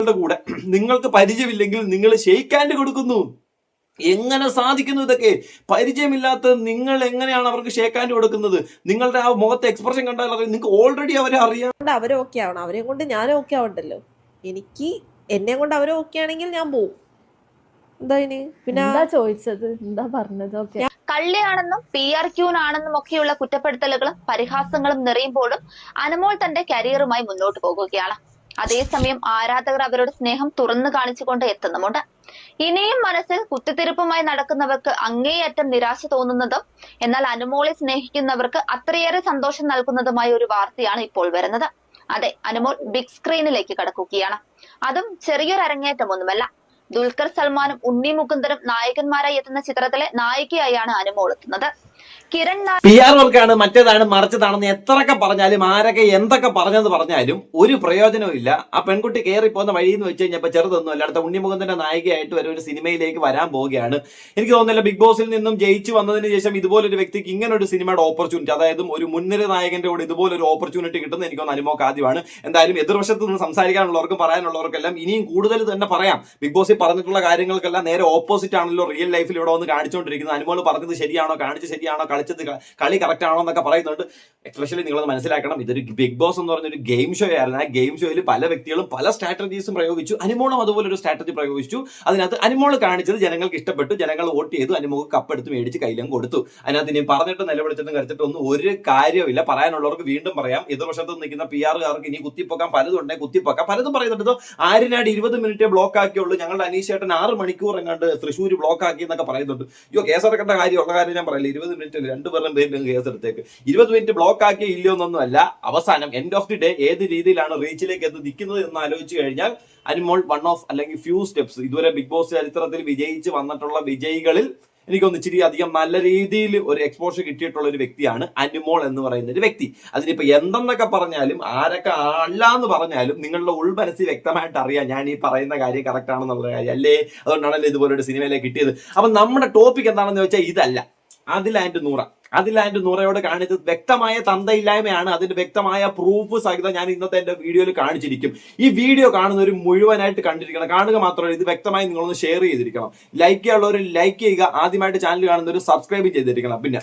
നിങ്ങളുടെ കൂടെ. നിങ്ങൾക്ക് പരിചയമില്ലെങ്കിൽ നിങ്ങൾ ഷെയ്ക്ക് ഹാൻഡ് കൊടുക്കുന്നു. എങ്ങനെ സാധിക്കുന്നു ഇതൊക്കെ? പരിചയമില്ലാത്ത നിങ്ങൾ എങ്ങനെയാണ് അവർക്ക് ഷേക്ക് ഹാൻഡ് കൊടുക്കുന്നത്? നിങ്ങളുടെ ആ മുഖത്തെ എക്സ്പ്രഷൻ കണ്ടാൽ അറിയാം. നിങ്ങൾക്ക് ഓൾറെഡി അവരെ അറിയാം. കൊണ്ട് അവരെ ഓക്കെ ആവണം. അവരെ കൊണ്ട് ഞാൻ ഓക്കെ ആവണ്ടല്ലോ. എനിക്ക് എന്നെ കൊണ്ട് അവരെ ഓക്കെ ആണെങ്കിൽ ഞാൻ പോവും. എന്താ ഇനി? പിന്നെ എന്താ ചോദിച്ചത്? എന്താ പറഞ്ഞത്? ഓക്കെ. കള്ളിയാണെന്നും പി ആർ ക്യൂനാണെന്നും ഒക്കെയുള്ള കുറ്റപ്പെടുത്തലുകളും പരിഹാസങ്ങളും നിറയുമ്പോഴും അനമോൾ തന്റെ കരിയറുമായി മുന്നോട്ട് പോകുകയാണ്. അതേസമയം ആരാധകർ അവരുടെ സ്നേഹം തുറന്നു കാണിച്ചുകൊണ്ട് എത്തുന്നുമുണ്ട്. ഇനിയും മനസ്സിൽ കുത്തിത്തിരിപ്പുമായി നടക്കുന്നവർക്ക് അങ്ങേയറ്റം നിരാശ തോന്നുന്നതും എന്നാൽ അനുമോളെ സ്നേഹിക്കുന്നവർക്ക് അത്രയേറെ സന്തോഷം നൽകുന്നതുമായ ഒരു വാർത്തയാണ് ഇപ്പോൾ വരുന്നത്. അതെ അനുമോൾ ബിഗ് സ്ക്രീനിലേക്ക് കടക്കുകയാണ്. അതും ചെറിയൊരു അരങ്ങേറ്റമൊന്നുമല്ല. ദുൽഖർ സൽമാനും ഉണ്ണി മുകുന്ദനും നായകന്മാരായി എത്തുന്ന ചിത്രത്തിലെ നായികയായാണ് അനുമോൾ എത്തുന്നത്. കിരൺ പി ആർ വർക്കാണ് മറ്റേതാണ് മറിച്ചതാണെന്ന് എത്രയൊക്കെ പറഞ്ഞാലും ആരൊക്കെ എന്തൊക്കെ പറഞ്ഞെന്ന് പറഞ്ഞാലും ഒരു പ്രയോജനവും ഇല്ല. ആ പെൺകുട്ടി കയറി പോകുന്ന വഴി എന്ന് വെച്ച് കഴിഞ്ഞപ്പോൾ ചെറുതൊന്നും അല്ല. അടുത്ത ഉണ്ണിമുഖത്തിന്റെ നായികയായിട്ട് വരെ ഒരു സിനിമയിലേക്ക് വരാൻ പോവുകയാണ്. എനിക്ക് തോന്നുന്നില്ല ബിഗ് ബോസിൽ നിന്നും ജയിച്ചു വന്നതിന് ശേഷം ഇതുപോലൊരു വ്യക്തിക്ക് ഇങ്ങനെ ഒരു സിനിമയുടെ ഓപ്പർച്യൂണിറ്റി അതായത് ഒരു മുൻനിര നായകന്റെ കൂടെ ഇതുപോലൊരു ഓപ്പർച്യൂണിറ്റി കിട്ടുന്ന എനിക്ക് തോന്നുന്നു അനുമോക്ക് ആദ്യമാണ്. എന്തായാലും എതിർവശത്ത് നിന്ന് സംസാരിക്കാനുള്ളവർക്കും പറയാനുള്ളവർക്കെല്ലാം ഇനിയും കൂടുതൽ തന്നെ പറയാം. ബിഗ് ബോസിൽ പറഞ്ഞിട്ടുള്ള കാര്യങ്ങൾക്കെല്ലാം നേരെ ഓപ്പോസിറ്റ് ആണല്ലോ റിയൽ ലൈഫിൽ ഇവിടെ വന്ന് കാണിച്ചുകൊണ്ടിരിക്കുന്നത് അനുമോൾ പറഞ്ഞത് ശരിയാണോ കാണിച്ച് ശരിയാണോ കളിച്ചത് ക- കളി കറക്റ്റ് ആണോ എന്നൊക്കെ പറയുന്നുണ്ട്. എസ്പെഷ്യലി നിങ്ങൾ മനസ്സിലാക്കണം ഇതൊരു ബിഗ് ബോസ് എന്ന് പറഞ്ഞൊരു ഗെയിം ഷോ ആയിരുന്നു. ആ ഗെയിം ഷോയിൽ പല വ്യക്തികളും പല സ്ട്രാറ്റജീസും പ്രയോഗിച്ചു. അനുമോളും അതുപോലെ ഒരു സ്ട്രാറ്റജി പ്രയോഗിച്ചു. അതിനകത്ത് അനുമോൾ കാണിച്ചത് ജനങ്ങൾക്ക് ഇഷ്ടപ്പെട്ടു. ജനങ്ങൾ വോട്ട് ചെയ്തു. അനുമോൾ കപ്പെടുത്ത് മേടിച്ച് കയ്യിലും കൊടുത്തു. അതിനകത്ത് ഇനി പറഞ്ഞിട്ട് നിലവിളിച്ചിട്ടും കരച്ചിട്ടും ഒന്നും ഒരു കാര്യമില്ല പറയാനുള്ളവർക്ക് വീണ്ടും പറയാം. എതിർവശത്ത് നിൽക്കുന്ന പി ആറുകാർക്ക് ഇനി കുത്തിപ്പൊക്കാൻ പലതും ഉണ്ടെങ്കിൽ കുത്തിപ്പൊക്കാം. പലതും പറയുന്നുണ്ടോ. ആരിനാട് ഇരുപത് മിനിറ്റ് ബ്ലോക്ക് ആക്കിയുള്ളൂ. ഞങ്ങളുടെ അനീഷേട്ടൻ ആറ് മണിക്കൂർ എങ്ങാണ്ട് തൃശ്ശൂർ ബ്ലോക്ക് ആക്കി എന്നൊക്കെ പറയുന്നുണ്ട്. അയ്യോ കേസെടുക്കേണ്ട കാര്യമുള്ള കാര്യം ഞാൻ പറയില്ല. ഇരുപത് മിനിറ്റ് രണ്ടുപേരും പേരിലും കേസെടുത്തേക്ക് ഇരുപത് മിനിറ്റ് ബ്ലോക്ക് ആക്കി ഇല്ലയോ എന്നൊന്നും അല്ല അവസാനം എൻഡ് ഓഫ് ദി ഡേ ഏത് രീതിയിലാണ് റീച്ചിലേക്ക് എത്തി നിൽക്കുന്നത് എന്ന് ആലോചിച്ച് കഴിഞ്ഞാൽ അനിമോൾ വൺ ഓഫ് അല്ലെങ്കിൽ ഫ്യൂ സ്റ്റെപ്സ് ഇതുവരെ ബിഗ് ബോസ് ചരിത്രത്തിൽ വിജയിച്ച് വന്നിട്ടുള്ള വിജയികളിൽ എനിക്കൊന്ന് ഇച്ചിരി അധികം നല്ല രീതിയിൽ ഒരു എക്സ്പോഷർ കിട്ടിയിട്ടുള്ള ഒരു വ്യക്തിയാണ് അനുമോൾ എന്ന് പറയുന്ന ഒരു വ്യക്തി. അതിനിപ്പോ എന്തെന്നൊക്കെ പറഞ്ഞാലും ആരൊക്കെ അല്ല എന്ന് പറഞ്ഞാലും നിങ്ങളുടെ ഉൾമനസ്സിൽ വ്യക്തമായിട്ട് അറിയാം ഞാൻ ഈ പറയുന്ന കാര്യം കറക്റ്റ് ആണെന്നുള്ള കാര്യം. അല്ലേ? അതുകൊണ്ടാണല്ലോ ഇതുപോലൊരു സിനിമയിലേക്ക് കിട്ടിയത്. അപ്പൊ നമ്മുടെ ടോപ്പിക് എന്താണെന്ന് വെച്ചാൽ ഇതല്ല. അതിലാൻഡ് നൂറ. അതിൽ ആൻഡ് നൂറയോട് കാണിച്ചത് വ്യക്തമായ തന്തയില്ലായ്മയാണ്. അതിന്റെ വ്യക്തമായ പ്രൂഫ് സഹിതം ഞാൻ ഇന്നത്തെ എന്റെ വീഡിയോയിൽ കാണിച്ചിരിക്കും. ഈ വീഡിയോ കാണുന്നവർ മുഴുവനായിട്ട് കണ്ടിരിക്കണം. കാണുക മാത്രമല്ല ഇത് വ്യക്തമായി നിങ്ങളൊന്ന് ഷെയർ ചെയ്തിരിക്കണം. ലൈക്ക് ചെയ്യാനുള്ളവർ ലൈക്ക് ചെയ്യുക. ആദ്യമായിട്ട് ചാനൽ കാണുന്നവർ സബ്സ്ക്രൈബ് ചെയ്തിരിക്കണം. പിന്നെ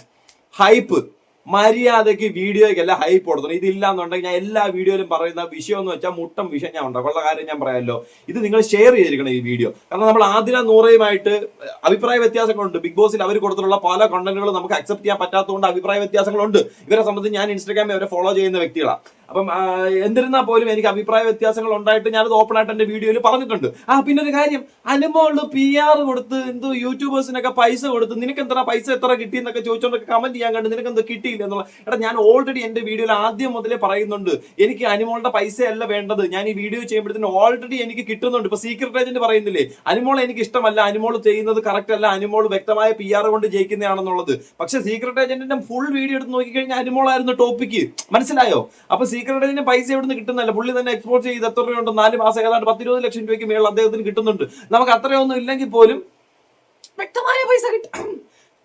ഹൈപ്പ് മര്യാദയ്ക്ക് വീഡിയോയ്ക്കല്ല ഹൈപ്പ് കൊടുക്കണം ഇതില്ല എന്നുണ്ടെങ്കിൽ ഞാൻ എല്ലാ വീഡിയോയിലും പറയുന്ന വിഷയം എന്ന് വെച്ചാൽ മുട്ടം വിഷയം ഞാൻ ഉണ്ടാവും ഉള്ള കാര്യം ഞാൻ പറയാമല്ലോ. ഇത് നിങ്ങൾ ഷെയർ ചെയ്തിരിക്കണം ഈ വീഡിയോ കാരണം നമ്മൾ ആദ്യം നൂറയുമായിട്ട് അഭിപ്രായ വ്യത്യാസങ്ങളുണ്ട്. ബിഗ് ബോസിൽ അവർ കൊടുത്തിട്ടുള്ള പല കണ്ടന്റുകളും നമുക്ക് അക്സെപ്റ്റ് ചെയ്യാൻ പറ്റാത്തതുകൊണ്ട് അഭിപ്രായ വ്യത്യാസങ്ങളുണ്ട്. ഇവരെ സംബന്ധിച്ച് ഞാൻ ഇൻസ്റ്റാഗ്രാമിൽ അവരെ ഫോളോ ചെയ്യുന്ന വ്യക്തികളാണ് അപ്പം എന്നിരുന്നാൽ പോലും എനിക്ക് അഭിപ്രായ വ്യത്യാസങ്ങൾ ഉണ്ടായിട്ട് ഞാനത് ഓപ്പൺ ആയിട്ട് എന്റെ വീഡിയോയിൽ പറഞ്ഞിട്ടുണ്ട്. ആ പിന്നെ ഒരു കാര്യം അനുമോൾ പി ആർ കൊടുത്ത് എന്തോ യൂട്യൂബേഴ്സിനൊക്കെ പൈസ കൊടുത്ത് നിനക്ക് എത്ര പൈസ എത്ര കിട്ടി എന്നൊക്കെ ചോദിച്ചോണ്ടൊക്കെ കമന്റ് ചെയ്യാൻ കണ്ട് നിനക്ക് എന്തോ കിട്ടിയില്ല എന്നുള്ള എടാ ഞാൻ ഓൾറെഡി എന്റെ വീഡിയോയിൽ ആദ്യം മുതലേ പറയുന്നുണ്ട്. എനിക്ക് അനുമോളുടെ പൈസയല്ല വേണ്ടത്. ഞാൻ ഈ വീഡിയോ ചെയ്യുമ്പോഴത്തേന് ഓൾറെഡി എനിക്ക് കിട്ടുന്നുണ്ട്. ഇപ്പൊ സീക്രട്ട് ഏജന്റ് പറയുന്നില്ലേ അനുമോൾ എനിക്ക് ഇഷ്ടമല്ല. അനുമോൾ ചെയ്യുന്നത് കറക്റ്റ് അല്ല. അനുമോൾ വ്യക്തമായ പി ആർ കൊണ്ട് ജയിക്കുന്നതാണെന്നുള്ളത്. പക്ഷെ സീക്രട്ട് ഏജന്റിന്റെ ഫുൾ വീഡിയോ എടുത്ത് നോക്കിക്കഴിഞ്ഞാൽ അനുമോളായിരുന്നു ടോപ്പിക്ക് മനസ്സിലായോ? അപ്പൊ സീക്രട്ട് ഏജന്റ് പൈസ എവിടെ നിന്ന് കിട്ടുന്നല്ല പുള്ളി തന്നെ എക്സ്പോർട്ട് ചെയ്ത് എത്ര രൂപയുണ്ട് നാല് മാസം ഏതാണ്ട് പത്തിരുപത് ലക്ഷം രൂപയ്ക്ക് മേളിൽ അദ്ദേഹത്തിന് കിട്ടുന്നുണ്ട്. നമുക്ക് അത്രയൊന്നും ഇല്ലെങ്കിൽ പോലും വ്യക്തമായ പൈസ കിട്ടും.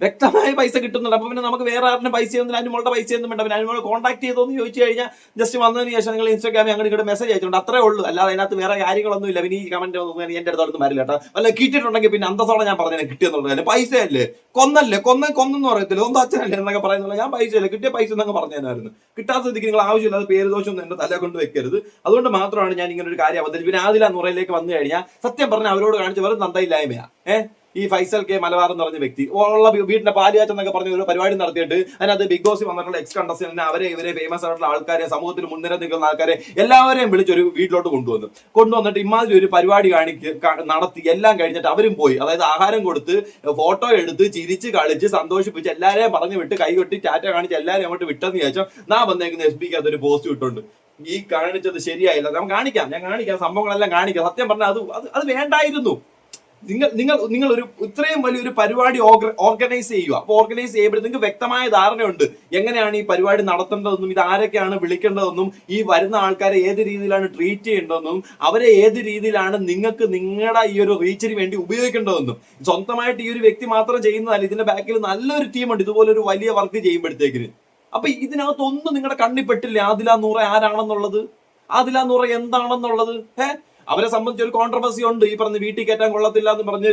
വ്യക്തമായ പൈസ കിട്ടുന്നുണ്ട്. അപ്പൊ പിന്നെ നമുക്ക് വേറെ ആരുടെ പൈസ ഒന്നും അനുമോളുടെ പൈസ ഒന്നും വേണ്ട. പിന്നെ അനുമോൾ കോൺടാക്ട് ചെയ്തോന്ന് ചോദിച്ചു കഴിഞ്ഞാൽ ജസ്റ്റ് വന്നതിന് ശേഷം നിങ്ങൾ ഇൻസ്റ്റാഗ്രാമിൽ അങ്ങോട്ട് ഇങ്ങോട്ട് മെസ്സേജ് അയച്ചിട്ടുണ്ട്. അത്രേ ഉള്ളൂ. അല്ലാതെ അതിനകത്ത് വേറെ കാര്യങ്ങളൊന്നും ഇല്ല. പിന്നെ ഈ കമന്റ് ഒന്നും എന്റെ അടുത്ത് വരില്ല കേട്ടോ. വല്ല കിട്ടിയിട്ടുണ്ടെങ്കിൽ പിന്നെ അന്തസ്സോടെ ഞാൻ പറഞ്ഞു കിട്ടിയെന്നുള്ളത് അല്ലെ പൈസ അല്ലേ? കൊന്നല്ലേ? കൊന്ന കൊന്നെന്ന് പറയത്തില്ല? ഒന്നും അച്ഛനല്ലേ എന്നൊക്കെ പറയുന്നില്ല ഞാൻ പൈസ അല്ലേ കിട്ടിയ പൈസ എന്നൊക്കെ പറഞ്ഞായിരുന്നു കിട്ടാത്ത സ്ഥിതിക്ക് നിങ്ങൾ ആവശ്യമില്ലാതെ പേര് ദോഷം എന്റെ തല കൊണ്ട് വെക്കരുത്. അതുകൊണ്ട് മാത്രമാണ് ഞാൻ ഇങ്ങനെ ഒരു കാര്യം അവതരിപ്പിച്ചത്. പിന്നെ ആദില നുറയിലേക്ക് വന്നു കഴിഞ്ഞാൽ സത്യം പറഞ്ഞാൽ അവരോട് കാണിച്ച് വെറും നന്ദയില്ലായ്മയാണ് ഏഹ് ഈ ഫൈസൽ കെ മലബാർ എന്ന് പറഞ്ഞ വ്യക്തി. ഉള്ള വീടിന്റെ പാലുകാച്ച എന്നൊക്കെ പറഞ്ഞ ഒരു പരിപാടി നടത്തിയിട്ട് അതിനകത്ത് ബിഗ് ബോസ് വന്നിട്ടുള്ള എക്സ് കണ്ടസ്റ്റന്റിനെ അവരെ ഇവരെ ഫേമസ് ആയിട്ടുള്ള ആൾക്കാരെ സമൂഹത്തിൽ മുൻനിര നിൽക്കുന്ന ആൾക്കാരെ എല്ലാവരെയും വിളിച്ചൊരു വീട്ടിലോട്ട് കൊണ്ടുവന്നു. കൊണ്ടുവന്നിട്ട് ഇമാതിരി ഒരു പരിപാടി കാണിക്ക് നടത്തി എല്ലാം കഴിഞ്ഞിട്ട് അവരും പോയി. അതായത് ആഹാരം കൊടുത്ത് ഫോട്ടോ എടുത്ത് ചിരിച്ച് കളിച്ച് സന്തോഷിപ്പിച്ച് എല്ലാവരെയും പറഞ്ഞു വിട്ട് കൈകൊട്ടി ടാറ്റ കാണിച്ച് എല്ലാവരെയും അങ്ങോട്ട് വിട്ടെന്ന് ചോദിച്ചാൽ നാ വന്നേക്കുന്ന എസ് പിക്ക് അതൊരു പോസ്റ്റ് ഇട്ടുണ്ട്. ഈ കാണിച്ചത് ശരിയായില്ല. നമുക്ക് കാണിക്കാം. ഞാൻ കാണിക്കാം. സംഭവങ്ങളെല്ലാം കാണിക്കാം. സത്യം പറഞ്ഞാൽ അത് അത് വേണ്ടായിരുന്നു. നിങ്ങൾ നിങ്ങൾ നിങ്ങൾ ഒരു ഇത്രയും വലിയൊരു പരിപാടി ഓർഗനൈസ് ചെയ്യുക. അപ്പോൾ ഓർഗനൈസ് ചെയ്യുമ്പോൾ നിങ്ങൾക്ക് വ്യക്തമായ ധാരണയുണ്ട്. എങ്ങനെയാണ് ഈ പരിപാടി നടത്തേണ്ടതെന്നും ഇത് ആരൊക്കെയാണ് വിളിക്കേണ്ടതെന്നും ഈ വരുന്ന ആൾക്കാരെ ഏത് രീതിയിലാണ് ട്രീറ്റ് ചെയ്യേണ്ടതെന്നും അവരെ ഏത് രീതിയിലാണ് നിങ്ങൾക്ക് നിങ്ങളുടെ ഈ ഒരു റീച്ചിന് വേണ്ടി ഉപയോഗിക്കേണ്ടതെന്നും. സ്വന്തമായിട്ട് ഈ ഒരു വ്യക്തി മാത്രം ചെയ്യുന്നതല്ല ഇതിന്റെ ബാക്കിൽ നല്ലൊരു ടീമുണ്ട് ഇതുപോലെ ഒരു വലിയ വർക്ക് ചെയ്യുമ്പോഴത്തേക്കിന്. അപ്പൊ ഇതിനകത്തൊന്നും നിങ്ങളുടെ കണ്ണിപ്പെട്ടില്ല ആദില നൂറ ആരാണെന്നുള്ളത്? ആദില നൂറ എന്താണെന്നുള്ളത്? ഏഹ് അവരെ സംബന്ധിച്ച് ഒരു കോൺട്രവേഴ്സി ഉണ്ട്. ഈ പറഞ്ഞ വീട്ടിൽ കയറ്റാൻ കൊള്ളത്തില്ല എന്ന് പറഞ്ഞ്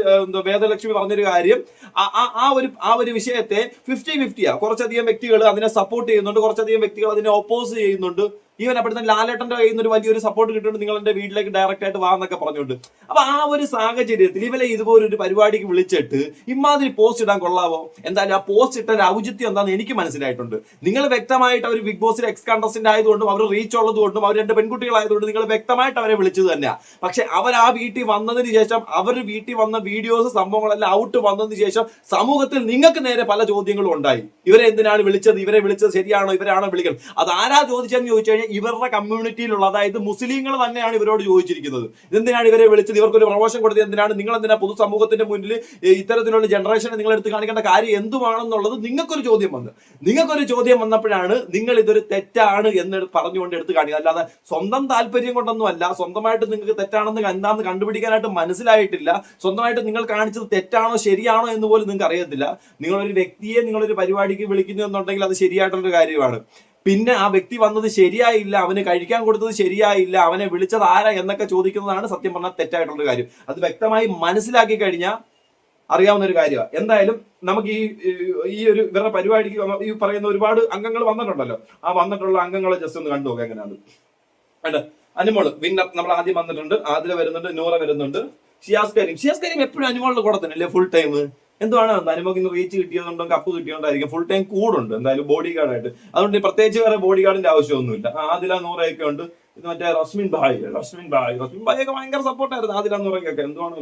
വേദലക്ഷ്മി പറഞ്ഞൊരു കാര്യം. ആ ഒരു ആ ഒരു വിഷയത്തെ ഫിഫ്റ്റി ഫിഫ്റ്റിയാ കുറച്ചധികം വ്യക്തികൾ അതിനെ സപ്പോർട്ട് ചെയ്യുന്നുണ്ട്. കുറച്ചധികം വ്യക്തികൾ അതിനെ ഓപ്പോസ് ചെയ്യുന്നുണ്ട്. ഈവൻ അപ്പോഴത്തെ ലാലേട്ടന്റെ കയ്യിൽ നിന്ന് ഒരു വലിയൊരു സപ്പോർട്ട് കിട്ടുന്നുണ്ട് നിങ്ങൾ എന്റെ വീട്ടിലേക്ക് ഡയറക്റ്റ് ആയിട്ട് വാ എന്നൊക്കെ പറഞ്ഞുകൊണ്ട്. അപ്പൊ ആ ഒരു സാഹചര്യത്തിൽ ഇവരെ ഇതുപോലൊരു പരിപാടിക്ക് വിളിച്ചിട്ട് ഇമാതിരി പോസ്റ്റ് ഇടാൻ കൊള്ളാവോ? എന്തായാലും ആ പോസ്റ്റ് ഇട്ട ഒരു ഔചിത്യം എന്താണെന്ന് എനിക്ക് മനസ്സിലായിട്ടുണ്ട്. നിങ്ങൾ വ്യക്തമായിട്ട് അവർ ബിഗ് ബോസിൽ എക്സ് കണ്ടസ്റ്റന്റ് ആയതുകൊണ്ടും അവർ റീച്ച് ഉള്ളതുകൊണ്ടും അവർ രണ്ട് പെൺകുട്ടികളായതുകൊണ്ട് നിങ്ങൾ വ്യക്തമായിട്ട് അവരെ വിളിച്ചത് തന്നെയാണ് പക്ഷെ അവർ ആ വീട്ടിൽ വന്നതിന് ശേഷം അവർ വീട്ടിൽ വന്ന വീഡിയോസ് സംഭവങ്ങളെല്ലാം ഔട്ട് വന്നതിന് ശേഷം സമൂഹത്തിൽ നിങ്ങൾക്ക് നേരെ പല ചോദ്യങ്ങളും ഉണ്ടായി. ഇവരെ എന്തിനാണ് വിളിച്ചത്? ഇവരെ വിളിച്ചത് ശരിയാണോ? ഇവരാണോ വിളിക്കുന്നത് അത് ആരാ ചോദിച്ചതെന്ന് ചോദിച്ചു കഴിഞ്ഞാൽ ഇവരുടെ കമ്മ്യൂണിറ്റിയിലുള്ള അതായത് മുസ്ലിങ്ങൾ തന്നെയാണ് ഇവരോട് ചോദിച്ചിരിക്കുന്നത്. ഇതെന്തിനാണ് ഇവരെ വിളിച്ചത്? ഇവർക്കൊരു പ്രൊമോഷൻ കൊടുത്തത് എന്തിനാണ്? നിങ്ങൾ എന്തിനാ പൊതുസമൂഹത്തിന്റെ മുന്നിൽ ഇത്തരത്തിലുള്ള ജനറേഷനെ നിങ്ങൾ എടുത്ത് കാണിക്കേണ്ട കാര്യം എന്തുവാണെന്നുള്ളത് നിങ്ങൾക്കൊരു ചോദ്യം വന്നു. നിങ്ങൾക്കൊരു ചോദ്യം വന്നപ്പോഴാണ് നിങ്ങൾ ഇതൊരു തെറ്റാണ് എന്ന് പറഞ്ഞുകൊണ്ട് എടുത്ത് കാണിക്കുക അല്ലാതെ സ്വന്തം താല്പര്യം കൊണ്ടൊന്നും അല്ല. സ്വന്തമായിട്ട് നിങ്ങൾക്ക് തെറ്റാണെന്ന് എന്താണെന്ന് കണ്ടുപിടിക്കാനായിട്ട് മനസ്സിലായിട്ടില്ല. സ്വന്തമായിട്ട് നിങ്ങൾ കാണിച്ചത് തെറ്റാണോ ശരിയാണോ എന്ന് പോലും നിങ്ങൾക്ക് അറിയത്തില്ല. നിങ്ങളൊരു വ്യക്തിയെ നിങ്ങളൊരു പരിപാടിക്ക് വിളിക്കുന്നു എന്നുണ്ടെങ്കിൽ അത് ശരിയായിട്ടുള്ളൊരു കാര്യമാണ്. പിന്നെ ആ വ്യക്തി വന്നത് ശരിയായില്ല അവന് കഴിക്കാൻ കൊടുത്തത് ശരിയായില്ല അവനെ വിളിച്ചത് ആരാ എന്നൊക്കെ ചോദിക്കുന്നതാണ് സത്യം പറഞ്ഞാൽ തെറ്റായിട്ടുള്ള കാര്യം. അത് വ്യക്തമായി മനസ്സിലാക്കി കഴിഞ്ഞാൽ അറിയാവുന്ന ഒരു കാര്യമാണ് എന്തായാലും നമുക്ക് ഈ ഈ ഒരു ഇവരുടെ പരിപാടിക്ക് ഈ പറയുന്ന ഒരുപാട് അംഗങ്ങൾ വന്നിട്ടുണ്ടല്ലോ. ആ വന്നിട്ടുള്ള അംഗങ്ങളെ ജസ്റ്റ് ഒന്ന് കണ്ടു നോക്കാം എങ്ങനെയാണ്. വേണ്ട അനുമോൾ വിന്നർ നമ്മൾ ആദ്യം വന്നിട്ടുണ്ട് ആദ്യം വരുന്നുണ്ട് നൂറ വരുന്നുണ്ട്. ഷിയാസ് കരീം. ഷിയാസ് കരീം എപ്പോഴും അനുമോളുടെ കൂടെ തന്നെ അല്ലേ ഫുൾ ടൈം എന്തുവാണ്? അനുമോക്ക് ഇന്ന് റീച്ച് കിട്ടിയതുകൊണ്ടോ കപ്പ് കിട്ടിയതുകൊണ്ടായിരിക്കും ഫുൾ ടൈം കൂടുണ്ട്. എന്തായാലും ബോഡി ഗാർഡായിട്ട് അതുകൊണ്ട് പ്രത്യേകിച്ച് വേറെ ബോഡി ഗാർഡിന്റെ ആവശ്യമൊന്നുമില്ല. ആദില നൂറയൊക്കെ ഉണ്ട്. ഇത് മറ്റേ റസ്മിൻ ഭായ്. റസ്മിൻ ഭായ്. റസ്മിൻ ഭായ് ഒക്കെ ഭയങ്കര സപ്പോർട്ടായിരുന്നു ആദില നൂറയ്ക്കൊക്കെ എന്തുവാണ്.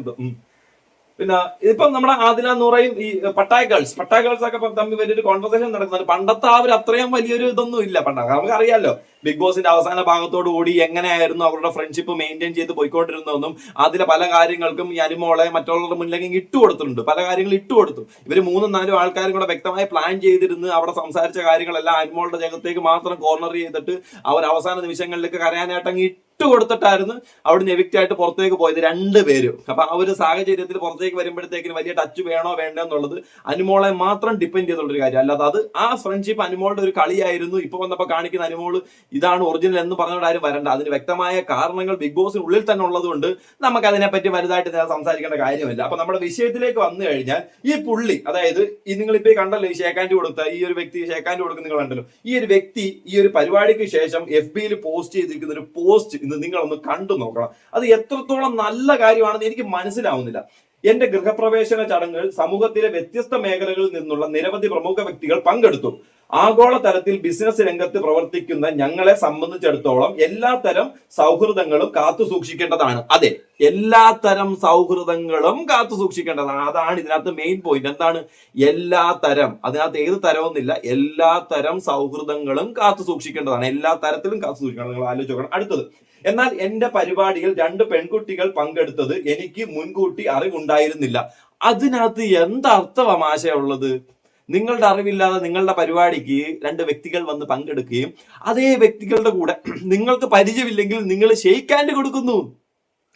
പിന്നെ ഇപ്പം നമ്മുടെ ആദില നൂറയും ഈ പട്ടായ ഗേൾസ്. പട്ടായ ഗേൾസ് ഒക്കെ തമ്മിൽ വലിയൊരു കോൺവെർസേഷൻ നടക്കുന്നുണ്ട്. പണ്ടത്തെ ആ ഒരു അത്രയും വലിയൊരു ഇതൊന്നും ഇല്ല നമുക്ക് അറിയാലോ ബിഗ് ബോസിന്റെ അവസാന ഭാഗത്തോടു കൂടി എങ്ങനെയായിരുന്നു അവരുടെ ഫ്രണ്ട്ഷിപ്പ് മെയിന്റെയിൻ ചെയ്ത് പോയിക്കൊണ്ടിരുന്നതെന്നും അതിലെ പല കാര്യങ്ങൾക്കും ഈ അനുമോളെ മറ്റുള്ളവരുടെ മുന്നിലേക്ക് ഇട്ടു കൊടുത്തിട്ടുണ്ട്. പല കാര്യങ്ങളും ഇട്ടു കൊടുത്തു. ഇവർ മൂന്നും നാലും ആൾക്കാരും കൂടെ വ്യക്തമായി പ്ലാൻ ചെയ്തിരുന്ന് അവിടെ സംസാരിച്ച കാര്യങ്ങളെല്ലാം അരിമോളുടെ ജഗത്തേക്ക് മാത്രം കോർണർ ചെയ്തിട്ട് അവർ അവസാന നിമിഷങ്ങളിലേക്ക് കരയാനായിട്ട് അങ്ങ് ഇട്ട് കൊടുത്തിട്ടായിരുന്നു അവിടുന്ന് എവിക്റ്റ് ആയിട്ട് പുറത്തേക്ക് പോയത് രണ്ട് പേരും. അപ്പൊ ആ ഒരു സാഹചര്യത്തിൽ പുറത്തേക്ക് വരുമ്പോഴത്തേക്കിന് വലിയ ടച്ച് വേണോ വേണ്ടോ എന്നുള്ളത് അനുമോളെ മാത്രം ഡിപ്പെൻഡ് ചെയ്തുള്ള ഒരു കാര്യം. അല്ലാതെ അത് ആ ഫ്രണ്ട്ഷിപ്പ് അനുമോളുടെ ഒരു കളിയായിരുന്നു. ഇപ്പൊ വന്നപ്പോ കാണിക്കുന്ന അനുമോൾ ഇതാണ് ഒറിജിനൽ എന്ന് പറഞ്ഞുകൊണ്ട് ആരും വരണ്ട. അതിന് വ്യക്തമായ കാരണങ്ങൾ ബിഗ് ബോസിനുള്ളിൽ തന്നെ ഉള്ളതുകൊണ്ട് നമുക്ക് അതിനെപ്പറ്റി വലുതായിട്ട് സംസാരിക്കേണ്ട കാര്യമില്ല. അപ്പൊ നമ്മുടെ വിഷയത്തിലേക്ക് വന്നു കഴിഞ്ഞാൽ ഈ പുള്ളി അതായത് ഈ നിങ്ങൾ ഇപ്പൊ കണ്ടല്ലോ ഈ ഷേക്കാൻഡ് കൊടുത്ത ഈ ഒരു വ്യക്തി ഷേക്കാൻഡ് കൊടുക്കുന്ന നിങ്ങൾ കണ്ടല്ലോ ഈ ഒരു വ്യക്തി ഈ ഒരു പരിപാടിക്ക് ശേഷം എഫ് ബിയിൽ പോസ്റ്റ് ചെയ്തിരിക്കുന്ന ഒരു പോസ്റ്റ് ഇന്ന് നിങ്ങളൊന്ന് കണ്ടു നോക്കണം. അത് എത്രത്തോളം നല്ല കാര്യമാണെന്ന് എനിക്ക് മനസ്സിലാവുന്നില്ല. എന്റെ ഗൃഹപ്രവേശന ചടങ്ങുകൾ സമൂഹത്തിലെ വ്യത്യസ്ത മേഖലകളിൽ നിന്നുള്ള നിരവധി പ്രമുഖ വ്യക്തികൾ പങ്കെടുത്തു. ആഗോള തലത്തിൽ ബിസിനസ് രംഗത്ത് പ്രവർത്തിക്കുന്ന ഞങ്ങളെ സംബന്ധിച്ചിടത്തോളം എല്ലാ തരം സൗഹൃദങ്ങളും കാത്തു സൂക്ഷിക്കേണ്ടതാണ്. അതെ എല്ലാ തരം സൗഹൃദങ്ങളും കാത്തു സൂക്ഷിക്കേണ്ടതാണ്. അതാണ് ഇതിനകത്ത് മെയിൻ പോയിന്റ് എന്താണ്? എല്ലാ തരം അതിനകത്ത് ഏത് തരമൊന്നുമില്ല എല്ലാ തരം സൗഹൃദങ്ങളും കാത്തു സൂക്ഷിക്കേണ്ടതാണ്. എല്ലാ തരത്തിലും കാത്തു സൂക്ഷിക്കണം. നിങ്ങൾ ആലോചിച്ച് നോക്കണം. അടുത്തത് എന്നാൽ എന്റെ പരിപാടിയിൽ രണ്ട് പെൺകുട്ടികൾ പങ്കെടുത്തത് എനിക്ക് മുൻകൂട്ടി അറിവുണ്ടായിരുന്നില്ല. അതിനകത്ത് എന്തർത്ഥമാണ് ആശയമുള്ളത് നിങ്ങളുടെ അറിവില്ലാതെ നിങ്ങളുടെ പരിപാടിക്ക് രണ്ട് വ്യക്തികൾ വന്ന് പങ്കെടുക്കുകയും അതേ വ്യക്തികളുടെ കൂടെ നിങ്ങൾക്ക് പരിചയമില്ലെങ്കിൽ നിങ്ങൾ ഷെയ്ക്കാൻഡ് കൊടുക്കുന്നു.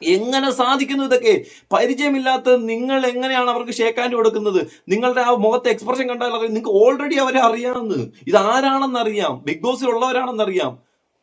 എങ്ങനെ സാധിക്കുന്നു ഇതൊക്കെ? പരിചയമില്ലാത്ത നിങ്ങൾ എങ്ങനെയാണ് അവർക്ക് ഷേക്കാൻഡ് കൊടുക്കുന്നത്? നിങ്ങളുടെ ആ മുഖത്തെ എക്സ്പ്രഷൻ കണ്ടാൽ അറിയാം നിങ്ങൾക്ക് ഓൾറെഡി അവരെ അറിയാമെന്ന്. ഇത് ആരാണെന്ന് അറിയാം? ബിഗ് ബോസിൽ ഉള്ളവരാണെന്ന്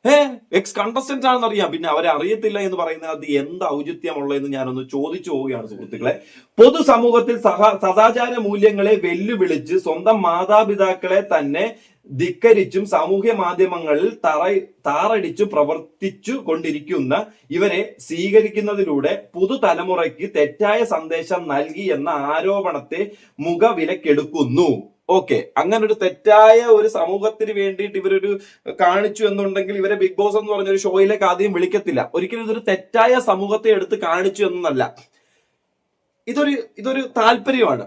ഏ എക്സ് കണ്ടസ്റ്റന്റ് ആണെന്ന് അറിയാം പിന്നെ അവരെ അറിയത്തില്ല എന്ന് പറയുന്നത് എന്ത് ഔചിത്യമുള്ളതെന്ന് ഞാനൊന്ന് ചോദിച്ചു പോവുകയാണ് സുഹൃത്തുക്കളെ. പൊതുസമൂഹത്തിൽ സഹ സദാചാര മൂല്യങ്ങളെ വെല്ലുവിളിച്ച് സ്വന്തം മാതാപിതാക്കളെ തന്നെ ധിക്കരിച്ചും സാമൂഹ്യ മാധ്യമങ്ങളിൽ തറ താറടിച്ചു പ്രവർത്തിച്ചു കൊണ്ടിരിക്കുന്ന ഇവരെ സ്വീകരിക്കുന്നതിലൂടെ പുതുതലമുറയ്ക്ക് തെറ്റായ സന്ദേശം നൽകി എന്ന ആരോപണത്തെ മുഖവിലക്കെടുക്കുന്നു. ഓക്കെ. അങ്ങനെ ഒരു തെറ്റായ ഒരു സമൂഹത്തിന് വേണ്ടിയിട്ട് ഇവരൊരു കാണിച്ചു എന്നുണ്ടെങ്കിൽ ഇവരെ ബിഗ് ബോസ് എന്ന് പറഞ്ഞ ഒരു ഷോയിലേക്ക് ആദ്യം വിളിക്കത്തില്ല. ഒരിക്കലും ഇതൊരു തെറ്റായ സമൂഹത്തെ എടുത്ത് കാണിച്ചു എന്നല്ല. ഇതൊരു ഇതൊരു താല്പര്യമാണ്.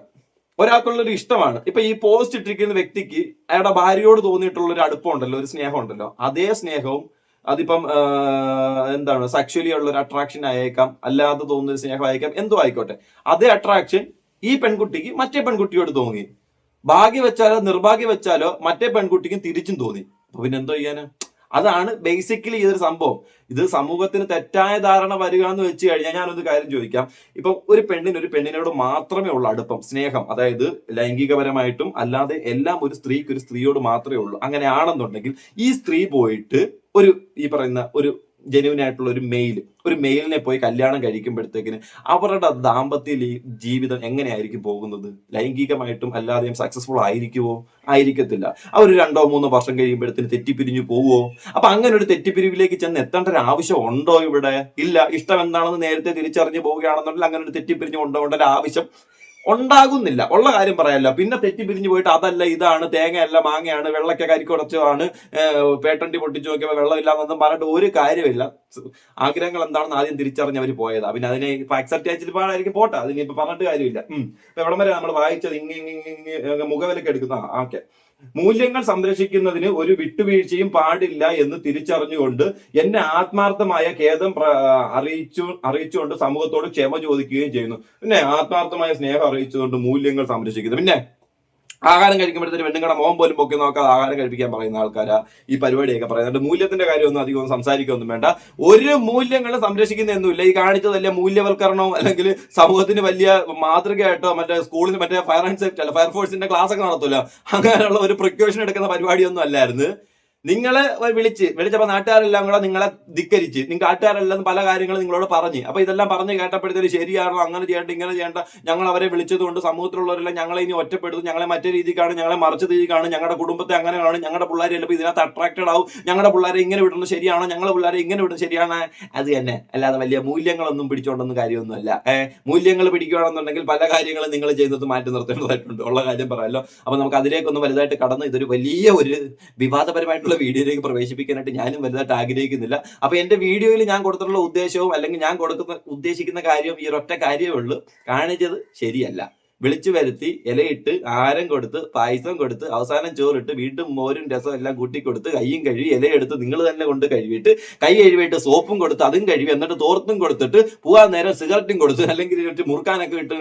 ഒരാൾക്കുള്ള ഒരു ഇഷ്ടമാണ്. ഇപ്പൊ ഈ പോസ്റ്റ് ഇട്ടിരിക്കുന്ന വ്യക്തിക്ക് അയാളുടെ ഭാര്യയോട് തോന്നിയിട്ടുള്ള ഒരു അടുപ്പം ഉണ്ടല്ലോ ഒരു സ്നേഹം ഉണ്ടല്ലോ അതേ സ്നേഹവും അതിപ്പം എന്താണ് സെക്ഷലി ഉള്ള ഒരു അട്രാക്ഷൻ ആയേക്കാം. അല്ലാതെ തോന്നുന്ന ഒരു സ്നേഹം ആയേക്കാം എന്തോ ആയിക്കോട്ടെ. അതേ അട്രാക്ഷൻ ഈ പെൺകുട്ടിക്ക് മറ്റേ പെൺകുട്ടിയോട് തോന്നി. ഭാഗ്യ വെച്ചാലോ നിർഭാഗ്യം വെച്ചാലോ മറ്റേ പെൺകുട്ടിക്കും തിരിച്ചും തോന്നി. അപ്പൊ പിന്നെ എന്തോ ചെയ്യാന്? അതാണ് ബേസിക്കലി ഇതൊരു സംഭവം. ഇത് സമൂഹത്തിന് തെറ്റായ ധാരണ വരിക എന്ന് വെച്ച് കഴിഞ്ഞാൽ ഞാനൊരു കാര്യം ചോദിക്കാം. ഇപ്പം ഒരു പെണ്ണിന് ഒരു പെണ്ണിനോട് മാത്രമേ ഉള്ളൂ അടുപ്പം സ്നേഹം. അതായത് ലൈംഗികപരമായിട്ടും അല്ലാതെ എല്ലാം ഒരു സ്ത്രീക്ക് ഒരു സ്ത്രീയോട് മാത്രമേ ഉള്ളൂ. അങ്ങനെയാണെന്നുണ്ടെങ്കിൽ ഈ സ്ത്രീ പോയിട്ട് ഒരു ഈ പറയുന്ന ഒരു ജെനുവിൻ ആയിട്ടുള്ള ഒരു മെയിൽ ഒരു മെയിലിനെ പോയി കല്യാണം കഴിക്കുമ്പോഴത്തേക്കിന് അവരുടെ ദാമ്പത്യ ജീവിതം എങ്ങനെയായിരിക്കും പോകുന്നത്? ലൈംഗികമായിട്ടും അല്ലാതെയും സക്സസ്ഫുൾ ആയിരിക്കുമോ ആയിരിക്കത്തില്ല. അവർ രണ്ടോ മൂന്നോ വർഷം കഴിയുമ്പോഴത്തേന് തെറ്റിപ്പിരിഞ്ഞു പോവോ അപ്പൊ അങ്ങനെ ഒരു തെറ്റിപ്പിരിവിലേക്ക് ചെന്ന് എത്തേണ്ട ഒരു ആവശ്യം ഉണ്ടോ ഇവിടെ? ഇല്ല ഇഷ്ടം എന്താണെന്ന് നേരത്തെ തിരിച്ചറിഞ്ഞു പോവുകയാണെന്നുണ്ടെങ്കിൽ അങ്ങനെ ഒരു തെറ്റിപ്പിരിഞ്ഞു കൊണ്ടുപോകേണ്ട ഒരു ആവശ്യം ഉണ്ടാകുന്നില്ല. ഉള്ള കാര്യം പറയാമല്ലോ പിന്നെ തെറ്റി പിരിഞ്ഞു പോയിട്ട് അതല്ല ഇതാണ് തേങ്ങയല്ല മാങ്ങയാണ് വെള്ളക്ക കരിക്കുടച്ചതാണ് പേട്ടണ്ടി പൊട്ടിച്ചു നോക്കിയപ്പോൾ വെള്ളമില്ലാന്നൊന്നും പറഞ്ഞിട്ട് ഒരു കാര്യമില്ല ആഗ്രഹങ്ങൾ എന്താണെന്ന് ആദ്യം തിരിച്ചറിഞ്ഞ് അവർ പോയതാ. പിന്നെ അതിനെ ഇപ്പൊ അക്സെപ്റ്റ് ചെയ്തിട്ട് പാടായിരിക്കും. പോട്ടെ അതിന് ഇപ്പൊ പറഞ്ഞിട്ട് കാര്യമില്ല. ഇപ്പൊ എവിടം വരെ നമ്മൾ വായിച്ചത് ഇങ്ങനെ മുഖവിലൊക്കെ ഇങ്ങ ഇങ്ങ മുഖവിലക്ക് എടുക്കുന്ന ഓക്കെ. മൂല്യങ്ങൾ സംരക്ഷിക്കുന്നതിന് ഒരു വിട്ടുവീഴ്ചയും പാടില്ല എന്ന് തിരിച്ചറിഞ്ഞുകൊണ്ട് എന്നെ ആത്മാർത്ഥമായ ഖേദം അറിയിച്ചു അറിയിച്ചുകൊണ്ട് സമൂഹത്തോട് ക്ഷമ ചോദിക്കുകയും ചെയ്യുന്നു. പിന്നെ ആത്മാർത്ഥമായ സ്നേഹം അറിയിച്ചുകൊണ്ട് മൂല്യങ്ങൾ സംരക്ഷിക്കുന്നു. പിന്നെ ആഹാരം കഴിക്കുമ്പോഴത്തേന് പെണ്ണുങ്ങളുടെ മോഹം പോലും പൊക്കി നോക്കാതെ ആഹാരം കഴിപ്പിക്കാൻ പറയുന്ന ആൾക്കാരാ ഈ പരിപാടിയൊക്കെ പറയുന്നത്. മൂല്യത്തിന്റെ കാര്യമൊന്നും അധികം സംസാരിക്കൊന്നും വേണ്ട. ഒരു മൂല്യങ്ങളും സംരക്ഷിക്കുന്നൊന്നുമില്ല ഈ കാണിച്ചതല്ല മൂല്യവൽക്കരണവും അല്ലെങ്കിൽ സമൂഹത്തിന് വലിയ മാതൃകയായിട്ടോ മറ്റേ സ്കൂളിൽ മറ്റേ ഫയർ ആൻഡ് സേഫ്റ്റി അല്ല ഫയർഫോഴ്സിന്റെ ക്ലാസ് ഒക്കെ നടത്തൂല. അങ്ങനെയുള്ള ഒരു പ്രിക്കോഷൻ എടുക്കുന്ന പരിപാടിയൊന്നും അല്ലായിരുന്നു. നിങ്ങളെ വിളിച്ച് വിളിച്ചപ്പോൾ നാട്ടുകാരെല്ലാം കൂടെ നിങ്ങളെ ധിക്കരിച്ച് നിങ്ങൾ നാട്ടുകാരെല്ലാം പല കാര്യങ്ങളും നിങ്ങളോട് പറഞ്ഞ്. അപ്പൊ ഇതെല്ലാം പറഞ്ഞ് കേട്ടപ്പോഴത്തേക്ക് ശരിയാണോ? അങ്ങനെ ചെയ്യേണ്ട ഇങ്ങനെ ചെയ്യേണ്ട. ഞങ്ങൾ അവരെ വിളിച്ചതുകൊണ്ട് സമൂഹത്തിലുള്ളവരെല്ലാം ഞങ്ങളെ ഇനി ഒറ്റപ്പെടുത്തും. ഞങ്ങളെ മറ്റേ രീതിക്കാണ് ഞങ്ങളെ മറിച്ച രീതിക്കാണ് ഞങ്ങളുടെ കുടുംബത്തെ അങ്ങനെ കാണും ഞങ്ങളുടെ പിള്ളേരെ ചിലപ്പോൾ ഇതിനകത്ത് അട്രാക്റ്റഡ് ആവും. ഞങ്ങളുടെ പിള്ളേരെ ഇങ്ങനെ വിടുന്നത് ശരിയാണോ? ഞങ്ങളുടെ പിള്ളേരെ ഇങ്ങനെ വിടുന്നത് ശരിയാണ്? അത് തന്നെ. അല്ലാതെ വലിയ മൂല്യങ്ങളൊന്നും പിടിച്ചോണ്ടൊന്നും കാര്യമൊന്നുമല്ല. ഏഹ് മൂല്യങ്ങൾ പിടിക്കുകയാണെന്നുണ്ടെങ്കിൽ പല കാര്യങ്ങളും നിങ്ങൾ ചെയ്യുന്നത് മാറ്റി നിർത്തേണ്ടതായിട്ടുണ്ട്. ഉള്ള കാര്യം പറയാമല്ലോ അപ്പൊ നമുക്ക് അതിലേക്കൊന്ന് വലുതായിട്ട് കടന്ന് ഇതൊരു വലിയ ഒരു വിവാദപരമായിട്ടുള്ള വീഡിയോയിലേക്ക് പ്രവേശിപ്പിക്കാനായിട്ട് ഞാനും വലുതായിട്ട് ആഗ്രഹിക്കുന്നില്ല. അപ്പൊ എന്റെ വീഡിയോയിൽ ഞാൻ കൊടുത്തിട്ടുള്ള ഉദ്ദേശവും അല്ലെങ്കിൽ ഞാൻ കൊടുക്കുന്ന ഉദ്ദേശിക്കുന്ന കാര്യവും ഈ ഒരൊറ്റ കാര്യമേ ഉള്ളൂ. കാണിച്ചത് ശരിയല്ല. വിളിച്ചു വരുത്തി ഇലയിട്ട് ആരം കൊടുത്ത് പായസം കൊടുത്ത് അവസാനം ചോറിട്ട് വീണ്ടും മോരും രസം എല്ലാം കൂട്ടിക്കൊടുത്ത് കൈയും കഴുകി ഇലയെടുത്ത് നിങ്ങൾ തന്നെ കൊണ്ട് കഴുകിയിട്ട് കൈ കഴുകിയിട്ട് സോപ്പും കൊടുത്ത് അതും കഴുകി എന്നിട്ട് തോർത്തും കൊടുത്തിട്ട് പോകാൻ നേരം സിഗരറ്റും കൊടുത്ത് അല്ലെങ്കിൽ മുറുക്കാനൊക്കെ ഇട്ട്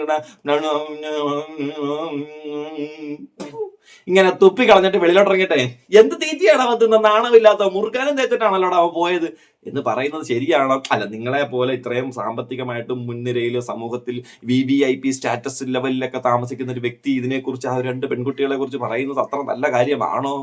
ഇങ്ങനെ തുപ്പി കളഞ്ഞിട്ട് വെളിയിലോട്ട് എന്ത് തീറ്റിയാണ് അവൻ തിന്ന നാണമില്ലാത്ത മുറുക്കാനും തേച്ചിട്ടാണല്ലോ അവൻ പോയത്? എന്ന് പറയുന്നത് ശരിയാണോ? അല്ല നിങ്ങളെ പോലെ ഇത്രയും സാമ്പത്തികമായിട്ടും മുൻനിരയിൽ സമൂഹത്തിൽ V V I P status ലെവലിലൊക്കെ താമസിക്കുന്ന ഒരു വ്യക്തി ഇതിനെക്കുറിച്ച് ആ രണ്ട് പെൺകുട്ടികളെ കുറിച്ച് പറയുന്നത് അത്ര നല്ല കാര്യമാണോ?